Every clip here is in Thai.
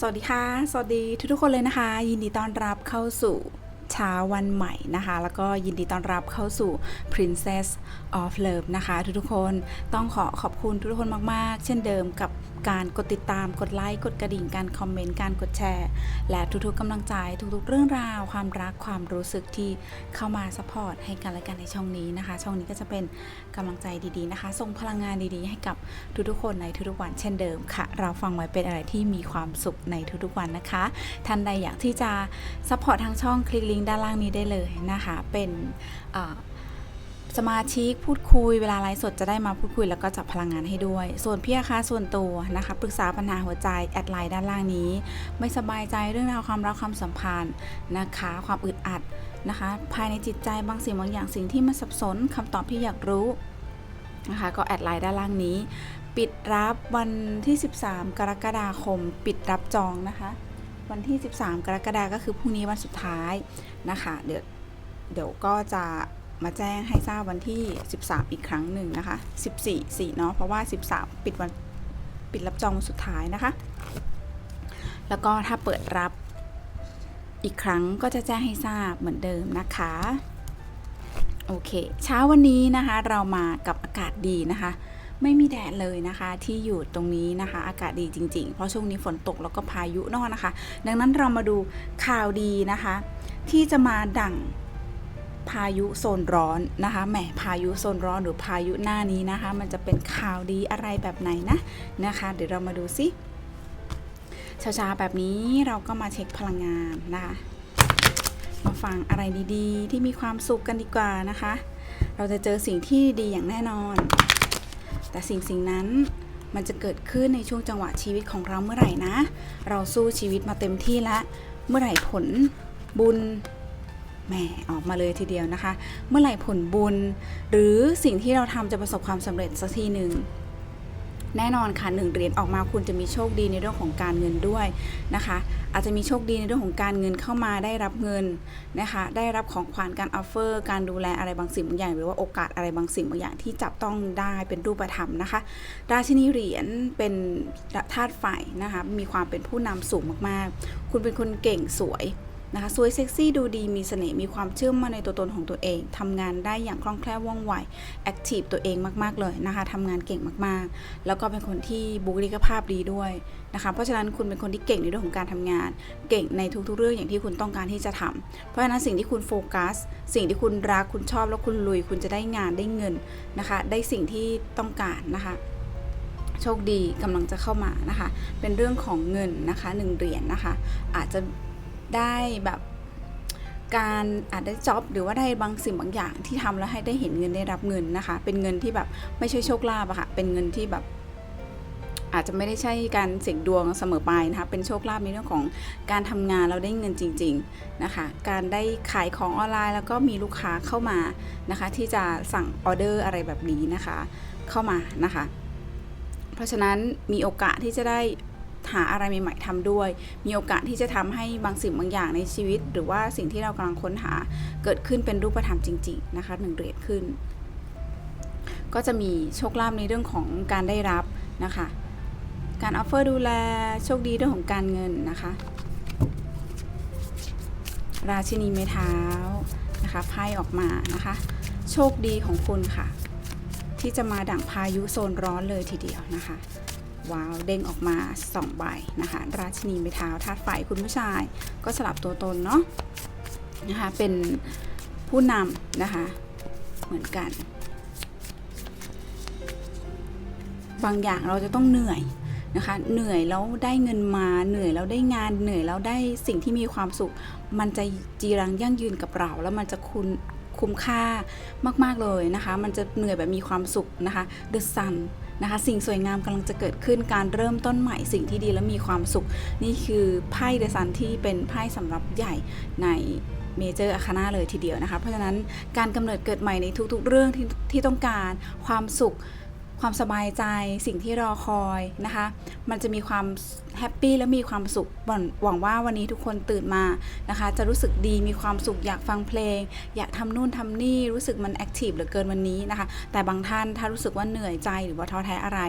สวัสดีค่ะ สวัสดีทุกๆคนเลยนะคะ ยินดีต้อนรับเข้าสู่เช้าวันใหม่นะคะ แล้วก็ยินดีต้อนรับเข้าสู่ Princess of Love นะคะ ทุกๆคนต้องขอขอบคุณทุกๆคนมากๆ เช่นเดิมกับ การกดติดตามกดไลค์กดกระดิ่งการคอมเมนต์การกดแชร์ และทุกๆกำลังใจทุกๆ เรื่องราว ความรักความรู้สึกที่เข้ามาสปอร์ตให้กันและกันในช่องนี้นะคะ ช่องนี้ก็จะเป็นกำลังใจดีๆนะคะส่งพลังงานดีๆ ให้กับทุกๆคนในทุกๆวันเช่นเดิมค่ะ เราฟังไว้เป็นอะไรที่มีความสุขในทุกๆวันนะคะท่านใดอยากที่จะซัพพอร์ตทางช่องคลิกลิงก์ด้านล่างนี้ได้เลยนะคะเป็นอ่อ สมาชิกพูดคุยเวลาไลฟ์สดจะได้มาพูดคุยแล้วก็จับพลังงานให้ด้วย ส่วนพี่อาคาส่วนตัวนะคะปรึกษาปัญหาหัวใจแอดไลน์ด้านล่างนี้ ไม่สบายใจเรื่องราวความรักความสัมพันธ์นะคะ ความอึดอัดนะคะ ภายในจิตใจบางสิ่งบางอย่างสิ่งที่มันสับสนคำตอบที่อยากรู้นะคะก็แอดไลน์ด้านล่างนี้ ปิดรับวันที่ 13 กรกฎาคม ปิดรับจองนะคะ วันที่ 13 กรกฎาคมก็คือพรุ่งนี้วันสุดท้ายนะคะ เดี๋ยวเดี๋ยวก็จะ มาแจ้งให้ทราบวันที่ 13 อีกครั้งหนึ่งนะคะ 14 4 เนาะเพราะว่า 13 ปิดวันปิดรับจองสุดท้ายนะคะ แล้วก็ถ้าเปิดรับอีกครั้งก็จะแจ้งให้ทราบเหมือนเดิมนะคะโอเค เช้าวันนี้นะคะเรามากับอากาศดีนะคะ ไม่มีแดดเลยนะคะที่อยู่ตรงนี้นะคะ อากาศดีจริง ๆ เพราะช่วงนี้ฝนตกแล้วก็พายุนอนนะคะ ดังนั้นเรามาดูข่าวดีนะคะ ที่จะมาดั่ง พายุโซนร้อนนะคะแหมพายุโซนร้อนหรือพายุหน้านี้นะคะ มันจะเป็นข่าวดีอะไรแบบไหนนะนะคะ เดี๋ยวเรามาดูซิเช้าๆแบบนี้เราก็มาเช็คพลังงานนะคะ มาฟังอะไรดีๆ ที่มีความสุขกันดีกว่านะคะ เราจะเจอสิ่งที่ดีอย่างแน่นอน แต่สิ่งสิ่งนั้นมันจะเกิดขึ้นในช่วงจังหวะชีวิตของเราเมื่อไหร่นะ เราสู้ชีวิตมาเต็มที่แล้ว เมื่อไหร่ผลบุญ แหมออกมาเลยทีเดียวนะคะ เมื่อไหร่ผลบุญ หรือสิ่งที่เราทำจะประสบความสำเร็จสักทีหนึ่งแน่นอนค่ะหนึ่งเหรียญออกมาคุณจะมีโชคดีในเรื่องของการเงินด้วยนะคะ อาจจะมีโชคดีในเรื่องของการเงินเข้ามาได้รับเงินนะคะ ได้รับของขวัญการออฟเฟอร์ การดูแลอะไรบางสิ่งบางอย่าง หรือว่าโอกาสอะไรบางสิ่งบางอย่างที่จับต้องได้เป็นรูปธรรมนะคะ ราชินีเหรียญเป็นธาตุไฟนะคะมีความเป็นผู้นำสูงมากๆ คุณเป็นคนเก่งสวย นะคะสวยเซ็กซี่ดูดีมีเสน่ห์มีความเชื่อมั่นในตัวตนของตัวเองทำงานได้อย่างคล่องแคล่วว่องไวแอคทีฟตัวเองมากๆเลยนะคะทำงานเก่งมากๆ แล้วก็เป็นคนที่บุคลิกภาพดีด้วยนะคะเพราะฉะนั้นคุณเป็นคนที่เก่งในเรื่องของการทำงาน เก่งในทุกๆเรื่องอย่างที่คุณต้องการที่จะทำเพราะฉะนั้นสิ่งที่คุณโฟกัส สิ่งที่คุณรักคุณชอบแล้วคุณลุย คุณจะได้งานได้เงินนะคะได้สิ่งที่ต้องการนะคะโชคดีกำลังจะเข้ามานะคะ เป็นเรื่องของเงินนะคะหนึ่งเหรียญนะคะ อาจจะ ได้แบบการอาจได้จ็อบหรือว่าได้บางสิ่งบางอย่างที่ทำแล้วให้ได้เห็นเงินได้รับเงินนะคะ เป็นเงินที่แบบไม่ใช่โชคลาภอะค่ะเป็นเงินที่แบบ อาจจะไม่ได้ใช่การเสี่ยงดวงเสมอไปนะคะเป็นโชคลาภในเรื่องของการทำงานเราได้เงินจริง ๆนะคะ การได้ขายของออนไลน์ แล้วก็มีลูกค้าเข้ามานะคะ ที่จะสั่งออเดอร์อะไรแบบนี้นะคะ เข้ามานะคะ เพราะฉะนั้นมีโอกาสที่จะได้ หาอะไรใหม่ๆทำด้วย มีโอกาสที่จะทำให้บางสิ่งบางอย่างในชีวิต หรือว่าสิ่งที่เรากำลังค้นหาเกิดขึ้นเป็นรูปธรรมจริง ๆ นะคะหนึ่งเหรียญขึ้น ก็จะมีโชคลาภในเรื่องของการได้รับนะคะ การออฟเฟอร์ดูแลโชคดีเรื่องของการเงินนะคะ ราชินีไม้เท้านะคะไพ่ออกมานะคะ โชคดีของคุณค่ะ ที่จะมาดั่งพายุโซนร้อนเลยทีเดียวนะคะ วาวเด้งออกมา2ใบนะคะ ราชินีไม้เท้าธาตุไฟคุณผู้ชาย ก็สลับตัวตนเนาะนะคะเป็นผู้นำนะคะเหมือนกัน บางอย่างเราจะต้องเหนื่อยนะคะเหนื่อยแล้วได้เงินมาเหนื่อยแล้วได้งานเหนื่อยแล้วได้สิ่งที่มีความสุข มันจะจีรังยั่งยืนกับเรา แล้วมันจะคุณคุ้มค่ามาก ๆ เลยนะคะ มันจะเหนื่อยแบบมีความสุขนะคะ The Sun นะคะ สิ่งสวยงามกำลังจะเกิดขึ้นการเริ่มต้นใหม่สิ่งที่ดีและมีความสุข นี่คือไพ่เดซันที่เป็นไพ่สำหรับใหญ่ในเมเจอร์อาคาน่าเลยทีเดียวนะคะ เพราะฉะนั้นการกำเนิดเกิดใหม่ในทุกๆ เรื่องที่ที่ต้องการความสุข ความสบายใจสิ่งที่รอคอยนะคะ มันจะมีความแฮปปี้และมีความสุขหวังว่าวันนี้ทุกคนตื่นมานะคะ จะรู้สึกดีมีความสุขอยากฟังเพลง อยากทำนู่นทำนี่รู้สึกมันแอคทีฟเหลือเกินวันนี้นะคะ แต่บางท่านถ้ารู้สึกว่าเหนื่อยใจหรือว่าท้อแท้อะไร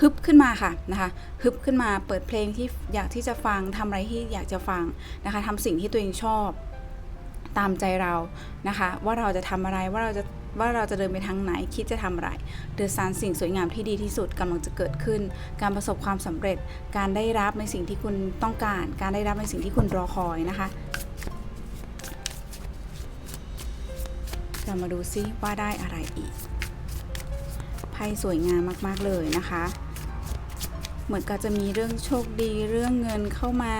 ฮึบขึ้นมาค่ะนะคะ ฮึบขึ้นมาเปิดเพลงที่อยากที่จะฟังทำอะไรที่อยากจะฟังนะคะทำสิ่งที่ตัวเองชอบ ตามใจเรานะคะ ว่าเราจะทำอะไรว่าเราจะว่าเราจะเดินไปทางไหนคิดจะทำอะไรเดอะซันสิ่งสวยงามที่ดีที่สุดกำลังจะเกิดขึ้น การประสบความสำเร็จ การได้รับในสิ่งที่คุณต้องการ การได้รับในสิ่งที่คุณรอคอยนะคะเรามาดูซิว่าได้อะไรอีกไพ่สวยงามมากๆเลยนะคะ เหมือนกับจะมีเรื่องโชคดีเรื่องเงินเข้ามา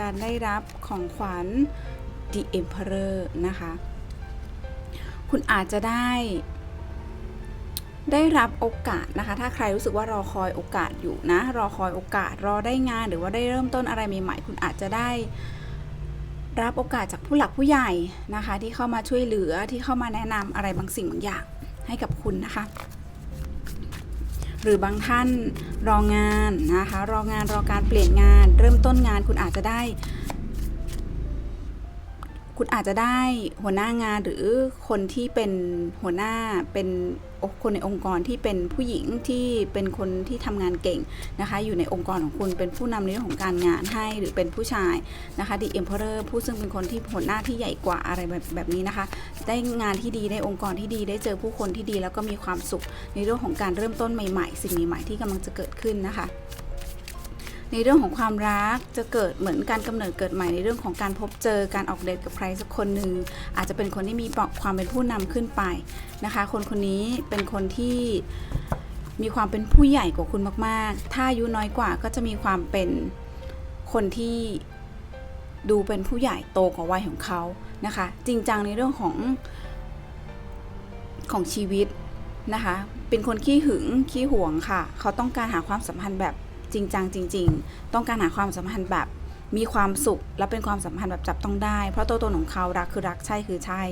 การได้รับของขวัญ The Emperor นะคะ คุณอาจจะได้ได้รับโอกาสนะคะ ถ้าใครรู้สึกว่ารอคอยโอกาสอยู่นะ รอคอยโอกาส รอได้งาน หรือว่าได้เริ่มต้นอะไรใหม่ๆ คุณอาจจะได้รับโอกาสจากผู้หลักผู้ใหญ่นะคะ ที่เข้ามาช่วยเหลือ ที่เข้ามาแนะนำอะไรบางสิ่งบางอย่างให้กับคุณนะคะ หรือบางท่านรองานนะคะ รองานรอการเปลี่ยนงาน เริ่มต้นงานคุณอาจจะได้ คุณอาจจะได้หัวหน้างานหรือคนที่เป็นหัวหน้าเป็นคนในองค์กรที่เป็นผู้หญิงที่เป็นคนที่ทำงานเก่งนะคะ อยู่ในองค์กรของคุณเป็นผู้นำในเรื่องของการงานให้หรือเป็นผู้ชายนะคะดีเอ็มเพอร์ผู้ซึ่งเป็นคนที่หัวหน้าที่ใหญ่กว่าอะไรแบบแบบนี้นะคะ ได้งานที่ดีได้องค์กรที่ดีได้เจอผู้คนที่ดี แล้วก็มีความสุขในเรื่องของการเริ่มต้นใหม่ ๆ สิ่งใหม่ๆที่กำลังจะเกิดขึ้นนะคะ ในเรื่องของความรักจะเกิดเหมือนการกำเนิดเกิดใหม่ในเรื่องของการพบเจอการออกเดทกับใครสักคนหนึ่งอาจจะเป็นคนที่มีความเป็นผู้นำขึ้นไปนะคะ คนคนนี้เป็นคนที่มีความเป็นผู้ใหญ่กว่าคุณมาก ๆ ถ้าอายุน้อยกว่าก็จะมีความเป็นคนที่ดูเป็นผู้ใหญ่โตกว่าวัยของเขานะคะ จริงจังในเรื่องของของชีวิตนะคะ เป็นคนขี้หึงขี้หวงค่ะ เขาต้องการหาความสัมพันธ์แบบ จริงจังจริง ๆ ต้องการหาความสัมพันธ์แบบมีความสุขและเป็นความสัมพันธ์แบบจับต้องได้ เพราะตัวตนของเขารักคือรักใช่คือใช่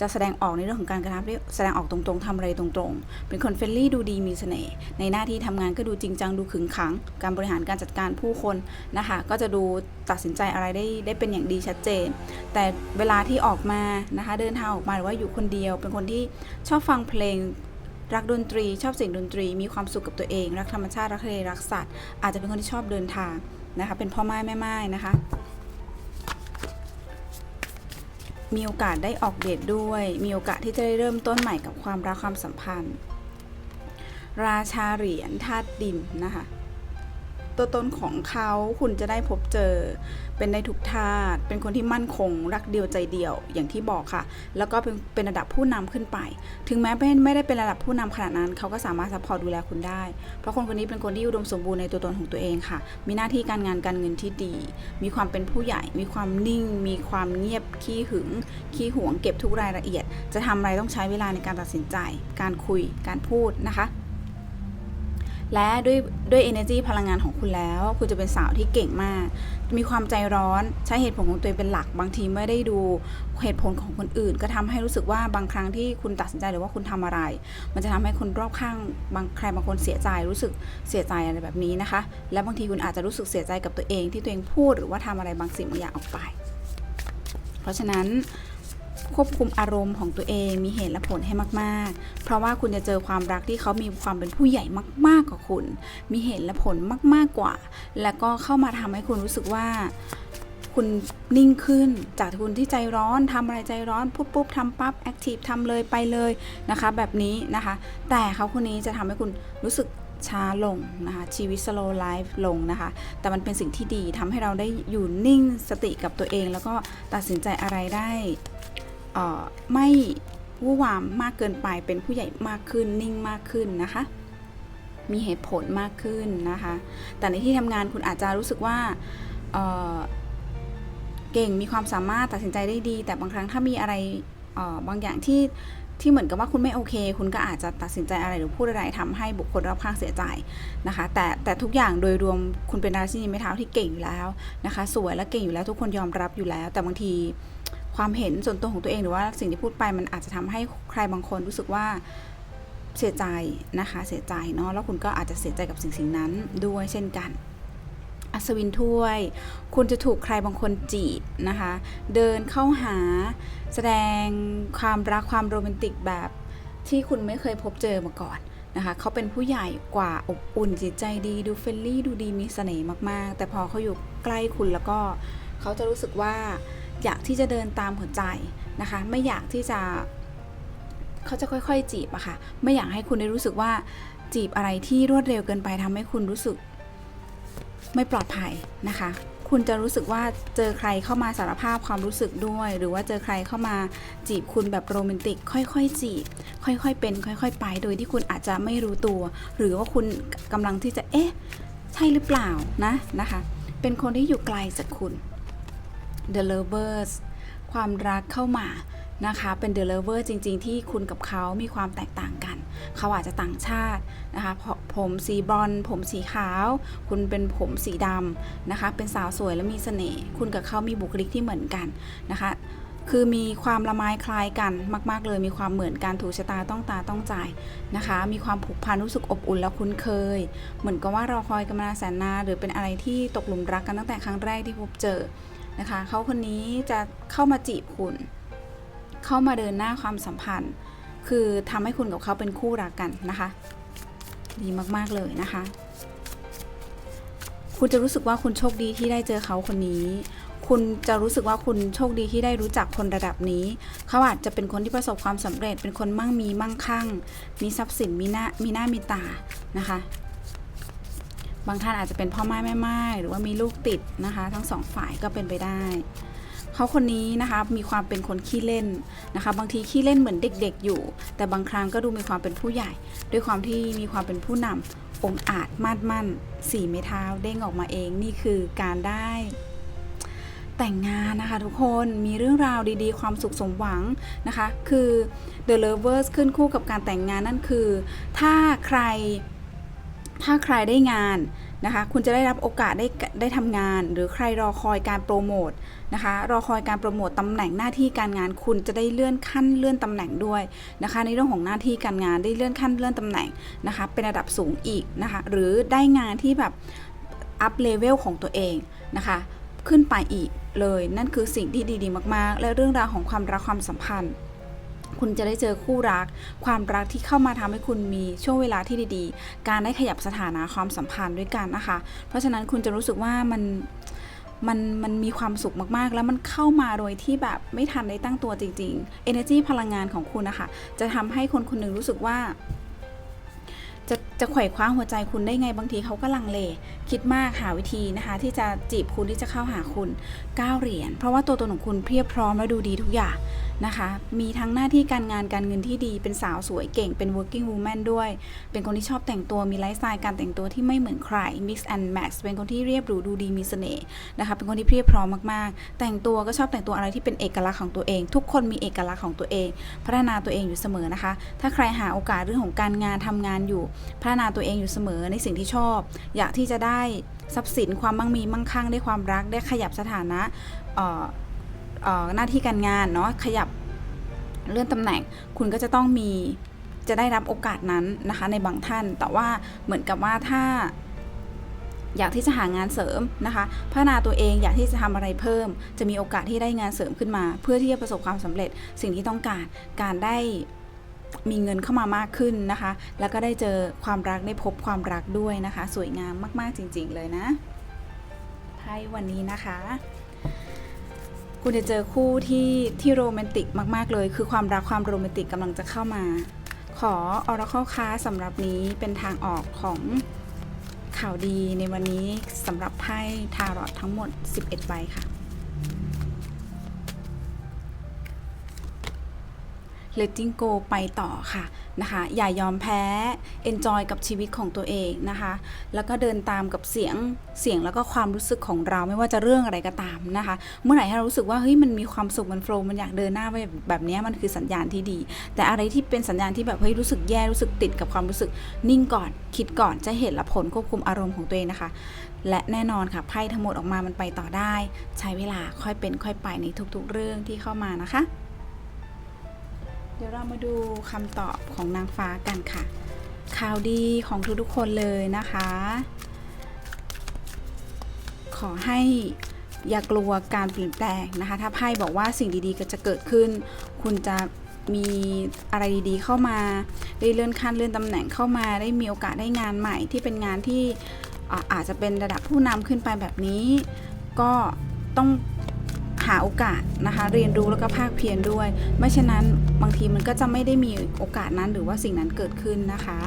จะแสดงออกในเรื่องของการกระทำแสดงออกตรงๆทำอะไรตรงๆ เป็นคนเฟรนลี่ดูดีมีเสน่ห์ในหน้าที่ทำงานก็ดูจริงจังดูขึงขัง การบริหารการจัดการผู้คนนะคะ ก็จะดูตัดสินใจอะไรได้ได้เป็นอย่างดีชัดเจน แต่เวลาที่ออกมานะคะเดินทางออกมาหรือว่าอยู่คนเดียว เป็นคนที่ชอบฟังเพลง รักดนตรีชอบเสียงดนตรี มีความสุขกับตัวเอง รักธรรมชาติรักทะเลรักสัตว์ อาจจะเป็นคนที่ชอบเดินทางนะคะ เป็นพ่อไม้แม่ไม้นะคะ มีโอกาสได้ออกเดทด้วย มีโอกาสที่จะได้เริ่มต้นใหม่กับความรักความสัมพันธ์ ราชาเหรียญธาตุดินนะคะ ตัวตนของเขาคุณจะได้พบเจอ เป็นในทุกธาตุเป็นคนที่มั่นคง รักเดียวใจเดียวอย่างที่บอกค่ะ แล้วก็เป็นเป็นระดับผู้นำขึ้นไป ถึงแม้ไม่ได้เป็นระดับผู้นำขนาดนั้น เขาก็สามารถซัพพอร์ตดูแลคุณได้ เพราะคนคนนี้เป็นคนที่อุดมสมบูรณ์ในตัวตนของตัวเองค่ะ มีหน้าที่การงานการเงินที่ดี มีความเป็นผู้ใหญ่ มีความนิ่ง มีความเงียบขี้หึงขี้หวงเก็บทุกรายละเอียด จะทำอะไรต้องใช้เวลาในการตัดสินใจ การคุยการพูดนะคะ และด้วยด้วย energy พลังงานของคุณแล้ว คุณจะเป็นสาวที่เก่งมาก มีความใจร้อนใช้เหตุผลของตัวเองเป็นหลัก บางทีไม่ได้ดูเหตุผลของคนอื่น ก็ทำให้รู้สึกว่าบางครั้งที่คุณตัดสินใจหรือว่าคุณทำอะไร มันจะทำให้คนรอบข้างบางใครบางคนเสียใจรู้สึกเสียใจอะไรแบบนี้นะคะ และบางทีคุณอาจจะรู้สึกเสียใจกับตัวเองที่ตัวเองพูดหรือว่าทำอะไรบางสิ่งบางอย่างออกไป เพราะฉะนั้น ควบคุมอารมณ์ของตัวเองมีเหตุและผลให้มาก ๆ เพราะว่าคุณจะเจอความรักที่เขามีความเป็นผู้ใหญ่มาก ๆ กว่าคุณ มีเหตุและผลมากๆกว่า แล้วก็เข้ามาทำให้คุณรู้สึกว่า คุณนิ่งขึ้นจากคุณที่ใจร้อนทำอะไรใจร้อนปุ๊บปุ๊บทำปั๊บแอคทีฟทำเลยไปเลยนะคะ แบบนี้นะคะ แต่เขาคนนี้จะทำให้คุณรู้สึกช้าลงนะคะ ชีวิต slow life ลงนะคะ แต่มันเป็นสิ่งที่ดีทำให้เราได้อยู่นิ่งสติกับตัวเอง แล้วก็ตัดสินใจอะไรได้ ไม่วู่วามมากเกินไปเป็นผู้ใหญ่มากขึ้นนิ่งมากขึ้นนะคะ มีเหตุผลมากขึ้นนะคะ แต่ในที่ทำงานคุณอาจจะรู้สึกว่าเเก่งมีความสามารถตัดสินใจได้ดี แต่บางครั้งถ้ามีอะไรบางอย่างที่ที่เหมือนกับว่าคุณไม่โอเค คุณก็อาจจะตัดสินใจอะไรหรือพูดอะไรทำให้บุคคลรอบข้างเสียใจนะคะ แต่แต่ทุกอย่างโดยรวมคุณเป็นราชินีไม้เท้าที่เก่งอยู่แล้วนะคะ สวยและเก่งอยู่แล้วทุกคนยอมรับอยู่แล้ว แต่บางที ความเห็นส่วนตัวของตัวเองหรือว่าสิ่งที่พูดไปมันอาจจะทำให้ใครบางคนรู้สึกว่าเสียใจนะคะเสียใจเนาะแล้วคุณก็อาจจะเสียใจกับสิ่งสิ่งนั้นด้วยเช่นกัน อัศวินถ้วย คุณจะถูกใครบางคนจีบนะคะ เดินเข้าหาแสดงความรักความโรแมนติกแบบที่คุณไม่เคยพบเจอมาก่อนนะคะเขาเป็นผู้ใหญ่กว่าอบอุ่นจิตใจดีดูเฟรนลี่ดูดีมีเสน่ห์มากๆ แต่พอเขาอยู่ใกล้คุณแล้วก็เขาจะรู้สึกว่า อยากที่จะเดินตามหัวใจนะคะ ไม่อยากที่จะเขาจะค่อยๆ จีบอะค่ะ ไม่อยากให้คุณได้รู้สึกว่าจีบอะไรที่รวดเร็วเกินไปทำให้คุณรู้สึก ไม่ปลอดภัยนะคะ คุณจะรู้สึกว่าเจอใครเข้ามาสารภาพความรู้สึกด้วย หรือว่าเจอใครเข้ามาจีบคุณแบบโรแมนติก ค่อยๆ จีบ ค่อยๆ เป็น ค่อย ๆ ไป โดยที่คุณอาจจะไม่รู้ตัว หรือว่าคุณกำลังที่จะเอ๊ะ ใช่หรือเปล่านะนะคะ เป็นคนที่อยู่ไกลจากคุณ The Lovers ความรักเข้ามานะคะเป็น The Lover จริง ๆ ที่คุณกับเขามีความแตกต่างกัน เขาอาจจะต่างชาตินะคะผมสีบรอนผมสีขาว คุณเป็นผมสีดำนะคะเป็นสาวสวยและมีเสน่ห์คุณกับเขามีบุคลิกที่เหมือนกันนะคะคือมีความละไม้คล้ายกันมาก ๆ เลยมีความเหมือนกันถูกชะตาต้องตาต้องใจนะคะ มีความผูกพันรู้สึกอบอุ่นและคุ้นเคย เหมือนกับว่าเราคอยกันมาแสนนานหรือเป็นอะไรที่ตกหลุมรักกันตั้งแต่ครั้งแรกที่พบเจอ นะคะเขาคนนี้จะเข้ามาจีบคุณ เข้ามาเดินหน้าความสัมพันธ์ คือทำให้คุณกับเขาเป็นคู่รักกันนะคะ ดีมากๆเลยนะคะ คุณจะรู้สึกว่าคุณโชคดีที่ได้เจอเขาคนนี้ คุณจะรู้สึกว่าคุณโชคดีที่ได้รู้จักคนระดับนี้ เขาอาจจะเป็นคนที่ประสบความสำเร็จ เป็นคนมั่งมีมั่งคั่ง มีทรัพย์สินมีหน้ามีหน้ามีตานะคะ บางท่านอาจจะเป็นพ่อไม้แม่ไม้หรือว่ามีลูกติดนะคะ ทั้งสองฝ่ายก็เป็นไปได้เขาคนนี้นะคะมีความเป็นคนขี้เล่นนะคะ บางทีขี้เล่นเหมือนเด็ก ๆ อยู่ แต่บางครั้งก็ดูมีความเป็นผู้ใหญ่ ด้วยความที่มีความเป็นผู้นำองอาจมาดมั่นสี่ไม้เท้าเด้งออกมาเองนี่คือการได้ แต่งงานนะคะทุกคนมีเรื่องราวดีๆ ความสุขสมหวังนะคะ คือ The Lovers ขึ้นคู่กับการแต่งงานนั่นคือ ถ้าใคร ถ้าใครได้งานนะคะ คุณจะได้รับโอกาสได้ได้ทำงาน หรือใครรอคอยการโปรโมทนะคะ รอคอยการโปรโมทตำแหน่งหน้าที่การงาน คุณจะได้เลื่อนขั้นเลื่อนตำแหน่งด้วยนะคะ ในเรื่องของหน้าที่การงานได้เลื่อนขั้นเลื่อนตำแหน่งนะคะ เป็นระดับสูงอีกนะคะ หรือได้งานที่แบบอัพเลเวลของตัวเองนะคะ ขึ้นไปอีกเลย นั่นคือสิ่งที่ดีๆ มากๆ และเรื่องราวของความรักความสัมพันธ์ คุณจะได้เจอคู่รัก ความรักที่เข้ามาทำให้คุณมีช่วงเวลาที่ดีๆ การได้ขยับสถานะความสัมพันธ์ด้วยกันนะคะ เพราะฉะนั้นคุณจะรู้สึกว่ามันมันมันมีความสุขมากๆ แล้วมันเข้ามาโดยที่แบบไม่ทันได้ตั้งตัวจริงๆ energy พลังงานของคุณนะคะ จะทำให้คนคนหนึ่งรู้สึกว่า จะจะไขว่คว้าหัวใจคุณได้ไงบางทีเขาก็ลังเล คิดมากหาวิธีนะคะ ที่จะจีบคุณที่จะเข้าหาคุณก้าวเหรียญเพราะว่าตัวตนของคุณเพียบพร้อมและดูดีทุกอย่างนะคะ มีทั้งหน้าที่การงานการเงินที่ดี เป็นสาวสวยเก่ง เป็น working woman ด้วย เป็นคนที่ชอบแต่งตัว มีไลฟ์สไตล์การแต่งตัวที่ไม่เหมือนใคร mix and match เป็นคนที่เรียบหรูดูดีมีเสน่ห์นะคะ เป็นคนที่เพียบพร้อมมากๆ แต่งตัวก็ชอบแต่งตัวอะไรที่เป็นเอกลักษณ์ของตัวเอง ทุกคนมีเอกลักษณ์ของตัวเอง พัฒนาตัวเองอยู่เสมอนะคะ ถ้าใครหาโอกาสเรื่องของการงานทำงานอยู่ พัฒนาตัวเองอยู่เสมอในสิ่งที่ชอบ อยากที่จะได้ทรัพย์สินความมั่งมีมั่งคั่งได้ความรักได้ขยับสถานะ หน้าที่การงานเนาะขยับเลื่อนตำแหน่ง คุณก็จะต้องมีจะได้รับโอกาสนั้นนะคะในบางท่าน แต่ว่าเหมือนกับว่าถ้าอยากที่จะหางานเสริมนะคะพัฒนาตัวเองอยากที่จะทำอะไรเพิ่ม จะมีโอกาสที่ได้งานเสริมขึ้นมา เพื่อที่จะประสบความสำเร็จสิ่งที่ต้องการการได้มีเงินเข้ามามากขึ้นนะคะ แล้วก็ได้เจอความรักได้พบความรักด้วยนะคะ สวยงามมาก ๆ จริง ๆ เลยนะไพ่วันนี้นะคะ คุณจะเจอคู่ที่ที่โรแมนติกมากๆเลย คือความรักความโรแมนติกกำลังจะเข้ามา ขอ Oracle ค้าสำหรับนี้เป็นทางออกของข่าวดีในวันนี้สำหรับไพ่ทารอตทั้งหมด 11 ใบค่ะ letting go ไปต่อค่ะนะคะ อย่ายอมแพ้ enjoy กับชีวิตของตัวเองนะคะ แล้วก็เดินตามกับเสียงเสียงแล้วก็ความรู้สึกของเราไม่ว่าจะเรื่องอะไรก็ตามนะคะ เมื่อไหร่ที่เรารู้สึกว่าเฮ้ยมันมีความสุขมันโฟล์มันอยากเดินหน้าไปแบบนี้มันคือสัญญาณที่ดี แต่อะไรที่เป็นสัญญาณที่แบบเฮ้ยรู้สึกแย่รู้สึกติดกับความรู้สึก นิ่งก่อนคิดก่อนจะเห็นและผลควบคุมอารมณ์ของตัวเองนะคะและแน่นอนค่ะไพ่ทั้งหมดออกมามันไปต่อได้ ใช้เวลาค่อยเป็นค่อยไปในทุกๆเรื่องที่เข้ามานะคะ เดี๋ยวเรามาดูคำตอบของนางฟ้ากันค่ะ ข่าวดีของทุกๆคนเลยนะคะ ขอให้อย่ากลัวการเปลี่ยนแปลงนะคะ ถ้าไพ่บอกว่าสิ่งดีๆก็จะเกิดขึ้น คุณจะมีอะไรดีๆเข้ามา ได้เลื่อนขั้นเลื่อนตำแหน่งเข้ามา ได้มีโอกาสได้งานใหม่ที่เป็นงานที่อาจจะเป็นระดับผู้นำขึ้นไปแบบนี้ ก็ต้อง หาโอกาสนะคะเรียนรู้แล้วก็ภาคเพียรด้วย ไม่เช่นนั้นบางทีมันก็จะไม่ได้มีโอกาสนั้นหรือว่าสิ่งนั้นเกิดขึ้นนะคะ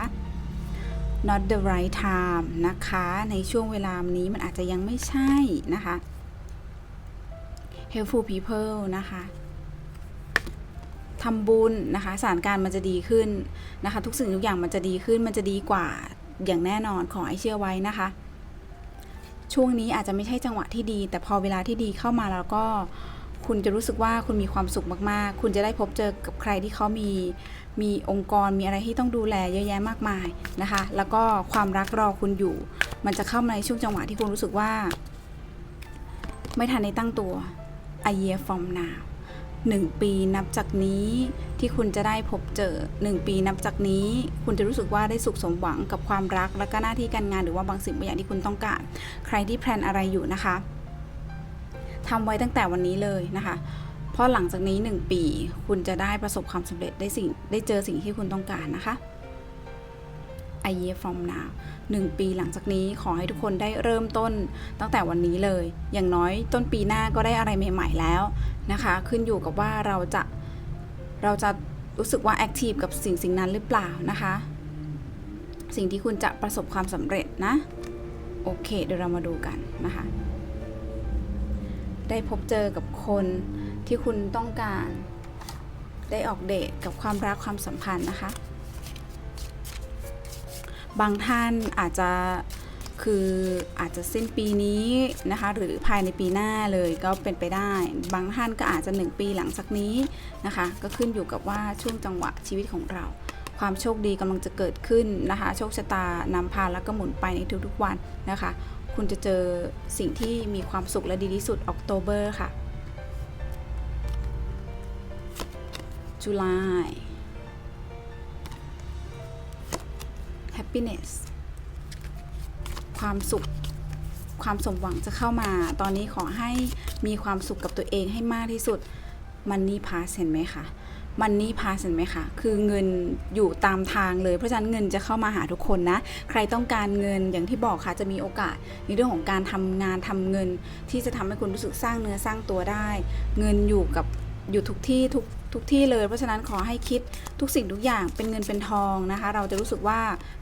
not the right time นะคะ ในช่วงเวลานี้มันอาจจะยังไม่ใช่นะคะ helpful people นะคะทำบุญนะคะสถานการณ์มันจะดีขึ้นนะคะ ทุกสิ่งทุกอย่างมันจะดีขึ้นมันจะดีกว่าอย่างแน่นอนขอให้เชื่อไว้นะคะ ช่วงนี้อาจจะไม่ใช่จังหวะที่ดี แต่พอเวลาที่ดีเข้ามาแล้วก็คุณจะรู้สึกว่าคุณมีความสุขมากๆ คุณจะได้พบเจอกับใครที่เขามีมีองค์กรมีอะไรที่ต้องดูแลเยอะแยะมากมายนะคะ แล้วก็ความรักรอคุณอยู่ มันจะเข้ามาในช่วงจังหวะที่คุณรู้สึกว่า ไม่ทันในตั้งตัว a year from now หนึ่งปีนับจากนี้ที่คุณจะได้พบเจอหนึ่งปีนับจากนี้ คุณจะรู้สึกว่าได้สุขสมหวังกับความรัก และก็หน้าที่การงานหรือว่าบางสิ่งบางอย่างที่คุณต้องการ ใครที่แพลนอะไรอยู่นะคะทำไว้ตั้งแต่วันนี้เลยนะคะเพราะหลังจากนี้ 1 ปี คุณจะได้ประสบความสำเร็จได้สิ่งได้เจอสิ่งที่คุณต้องการนะคะ a year from now หนึ่งปีหลังจากนี้ขอให้ทุกคนได้เริ่มต้นตั้งแต่วันนี้เลย อย่างน้อยต้นปีหน้าก็ได้อะไรใหม่ๆแล้วนะคะ ขึ้นอยู่กับว่าเราจะเราจะรู้สึกว่าแอคทีฟกับสิ่งสิ่งนั้นหรือเปล่านะคะ สิ่งที่คุณจะประสบความสำเร็จนะ โอเค เดี๋ยวเรามาดูกันนะคะ ได้พบเจอกับคนที่คุณต้องการ ได้ออกเดทกับความรักความสัมพันธ์นะคะ บางท่านอาจจะคืออาจจะสิ้นปีนี้นะคะหรือภายในปีหน้าเลยก็เป็นไปได้ บางท่านก็อาจจะ 1 ปีหลังจากนี้นะคะ ก็ขึ้นอยู่กับว่าช่วงจังหวะชีวิตของเรา ความโชคดีกำลังจะเกิดขึ้นนะคะ โชคชะตานำพาแล้วก็หมุนไปในทุกๆวันนะคะ คุณจะเจอสิ่งที่มีความสุขและดีที่สุดออกโตเบอร์ค่ะจุลาย happiness ความสุข ความสมหวังจะเข้ามา ตอนนี้ขอให้มีความสุขกับตัวเองให้มากที่สุด มันนี่พาเห็นไหมคะ มันนี่พาเห็นไหมคะ คือเงินอยู่ตามทางเลย เพราะฉะนั้นเงินจะเข้ามาหาทุกคนนะ ใครต้องการเงินอย่างที่บอกค่ะจะมีโอกาสในเรื่องของการทำงานทำเงิน ที่จะทำให้คุณรู้สึกสร้างเนื้อสร้างตัวได้ เงินอยู่กับอยู่ทุกที่ทุก ทุกที่เลย เพราะฉะนั้นขอให้คิดทุกสิ่งทุกอย่างเป็นเงินเป็นทองนะคะ เราจะรู้สึกว่า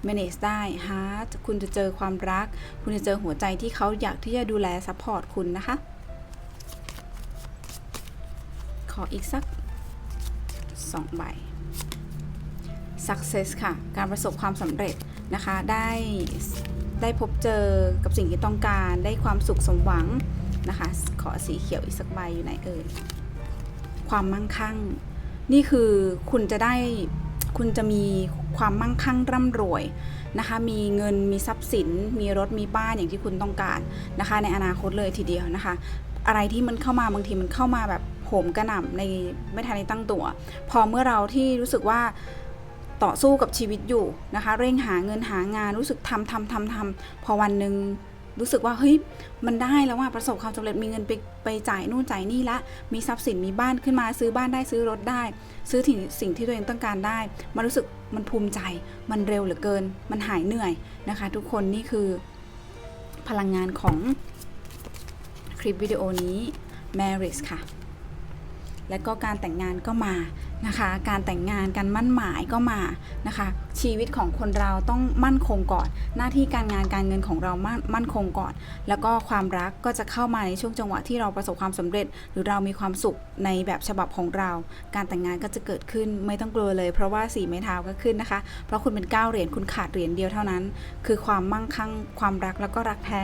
manage ได้ heart คุณจะเจอความรัก คุณจะเจอหัวใจที่เขาอยากที่จะดูแล support คุณนะคะ ขออีกสัก2ใบ success ค่ะ การประสบความสำเร็จนะคะ ได้ได้พบเจอกับสิ่งที่ต้องการ ได้ความสุขสมหวังนะคะ ขอสีเขียวอีกสักใบอยู่ไหนเอ่ย ความมั่งคั่ง นี่คือคุณจะได้คุณจะมีความมั่งคั่งร่ำรวยนะคะ มีเงินมีทรัพย์สิน มีรถมีบ้านอย่างที่คุณต้องการนะคะ ในอนาคตเลยทีเดียวนะคะ อะไรที่มันเข้ามาบางทีมันเข้ามาแบบโหมกระหน่ำในไม่ทันได้ตั้งตัว พอเมื่อเราที่รู้สึกว่าต่อสู้กับชีวิตอยู่นะคะ เร่งหาเงินหางานรู้สึกทำทำทำทำพอวันหนึ่ง รู้สึกว่าเฮ้ยมันได้แล้วว่าประสบความสำเร็จมีเงินไปไปจ่ายนู่นจ่ายนี่ละ มีทรัพย์สินมีบ้านขึ้นมาซื้อบ้านได้ซื้อรถได้ ซื้อถึงสิ่งที่ตัวเองต้องการได้มันรู้สึกมันภูมิใจ มันเร็วเหลือเกิน มันหายเหนื่อยนะคะ ทุกคนนี่คือพลังงานของคลิปวิดีโอนี้ Marriage ค่ะ และก็การแต่งงานก็มา นะคะ การแต่งงานการมั่นหมายก็มานะคะ ชีวิตของคนเราต้องมั่นคงก่อน หน้าที่การงานการเงินของเรามั่นมั่นคงก่อน แล้วก็ความรักก็จะเข้ามาในช่วงจังหวะที่เราประสบความสำเร็จ หรือเรามีความสุขในแบบฉบับของเรา การแต่งงานก็จะเกิดขึ้นไม่ต้องกลัวเลย เพราะว่าสี่ไม้เท้าก็ขึ้นนะคะ เพราะคุณเป็นเก้าเหรียญคุณขาดเหรียญเดียวเท่านั้น คือความมั่งคั่งความรักแล้วก็รักแท้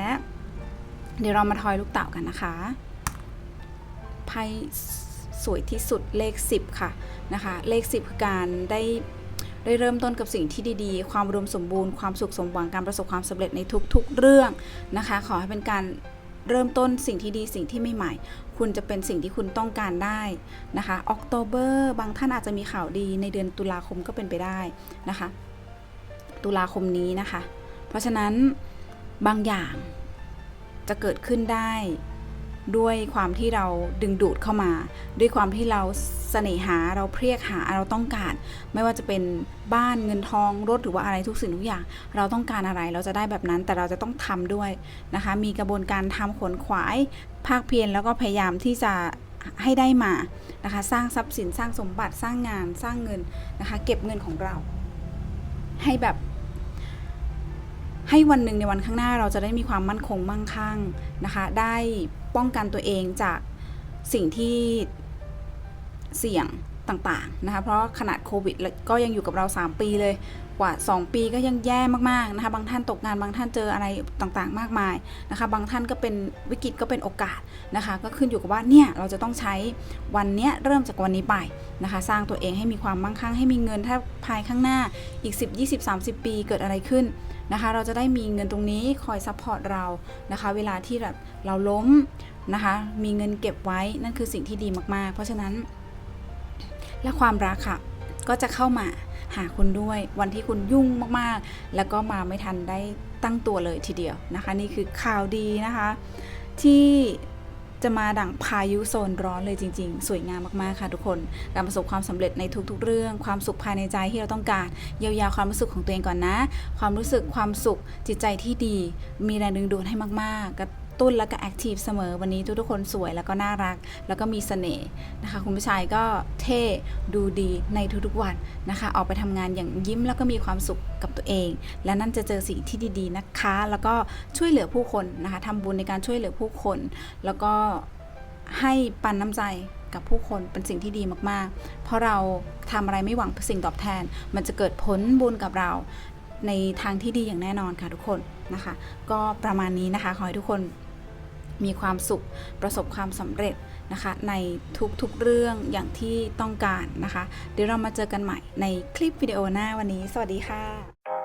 เดี๋ยวเรามาทอยลูกเต่ากันนะคะไพ่ สวยที่สุดเลข 10 ค่ะนะคะเลข 10 คือการได้ได้เริ่มต้นกับสิ่งที่ดีๆ ความรวมสมบูรณ์ ความสุขสมหวัง การประสบความสำเร็จในทุกๆ เรื่องนะคะ ขอให้เป็นการเริ่มต้นสิ่งที่ดีสิ่งที่ไม่ใหม่ คุณจะเป็นสิ่งที่คุณต้องการได้นะคะออกโตเบอร์บางท่านอาจจะมีข่าวดีในเดือนตุลาคมก็เป็นไปได้นะคะ ตุลาคมนี้นะคะ เพราะฉะนั้นบางอย่างจะเกิดขึ้นได้ ด้วยความที่เราดึงดูดเข้ามา ด้วยความที่เราเสน่หาเราเพรียกหาเราต้องการ ไม่ว่าจะเป็นบ้านเงินทองรถหรือว่าอะไรทุกสิ่งทุกอย่าง เราต้องการอะไรเราจะได้แบบนั้นแต่เราจะต้องทำด้วยนะคะ มีกระบวนการทำขนขวายภาคเพียรแล้วก็พยายามที่จะให้ได้มานะคะ สร้างทรัพย์สินสร้างสมบัติสร้างงานสร้างเงินนะคะ เก็บเงินของเรา ให้แบบให้วันหนึ่งในวันข้างหน้าเราจะได้มีความมั่นคงมั่งคั่งนะคะ ได้ ป้องกันตัวเองจากสิ่งที่เสี่ยงต่างๆนะคะเพราะขนาดโควิดก็ยังอยู่กับเรา 3 ปีเลย กว่า 2 ปีก็ยังแย่มากๆนะคะ บางท่านตกงานบางท่านเจออะไรต่างๆ มากมายนะคะ บางท่านก็เป็นวิกฤตก็เป็นโอกาสนะคะ ก็ขึ้นอยู่กับว่าเนี่ยเราจะต้องใช้วันเนี้ยเริ่มจากวันนี้ไปนะคะ สร้างตัวเองให้มีความมั่งคั่งให้มีเงินถ้าภายข้างหน้าอีก 10 20 30 ปีเกิดอะไรขึ้นนะคะ เราจะได้มีเงินตรงนี้คอยซัพพอร์ตเรานะคะ เวลาที่แบบเราล้มนะคะ มีเงินเก็บไว้นั่นคือสิ่งที่ดีมากๆ เพราะฉะนั้นและความรักค่ะก็จะเข้ามา หาคุณด้วย วันที่คุณยุ่งมากๆ แล้วก็มาไม่ทันได้ตั้งตัวเลยทีเดียวนะคะ นี่คือข่าวดีนะคะ ที่จะมาดั่งพายุโซนร้อนเลยจริง ๆ สวยงามมากๆค่ะทุกคน การประสบความสำเร็จในทุก ๆ เรื่อง ความสุขภายในใจที่เราต้องการ เยียวยาความรู้สึกของตัวเองก่อนนะ ความรู้สึกความสุขจิตใจที่ดี มีแรงดึงดูดให้มากๆกระ ตุ้นและก็แอคทีฟเสมอวันนี้ทุกๆคนสวยแล้วก็น่ารัก แล้วก็มีเสน่ห์นะคะ คุณผู้ชายก็เท่ดูดีในทุกๆวันนะคะ ออกไปทำงานอย่างยิ้มแล้วก็มีความสุขกับตัวเอง และนั่นจะเจอสิ่งที่ดีๆนะคะ แล้วก็ช่วยเหลือผู้คนนะคะทำบุญในการช่วยเหลือผู้คน แล้วก็ให้ปันน้ำใจกับผู้คนเป็นสิ่งที่ดีมากๆ เพราะเราทำอะไรไม่หวังสิ่งตอบแทน มันจะเกิดผลบุญกับเราในทางที่ดีอย่างแน่นอนค่ะทุกคนนะคะ ก็ประมาณนี้นะคะ ขอให้ทุกคน มีความสุขประสบความสำเร็จนะคะในทุกๆเรื่องอย่างที่ต้องการนะคะ เดี๋ยวเรามาเจอกันใหม่ในคลิปวิดีโอหน้าวันนี้ สวัสดีค่ะ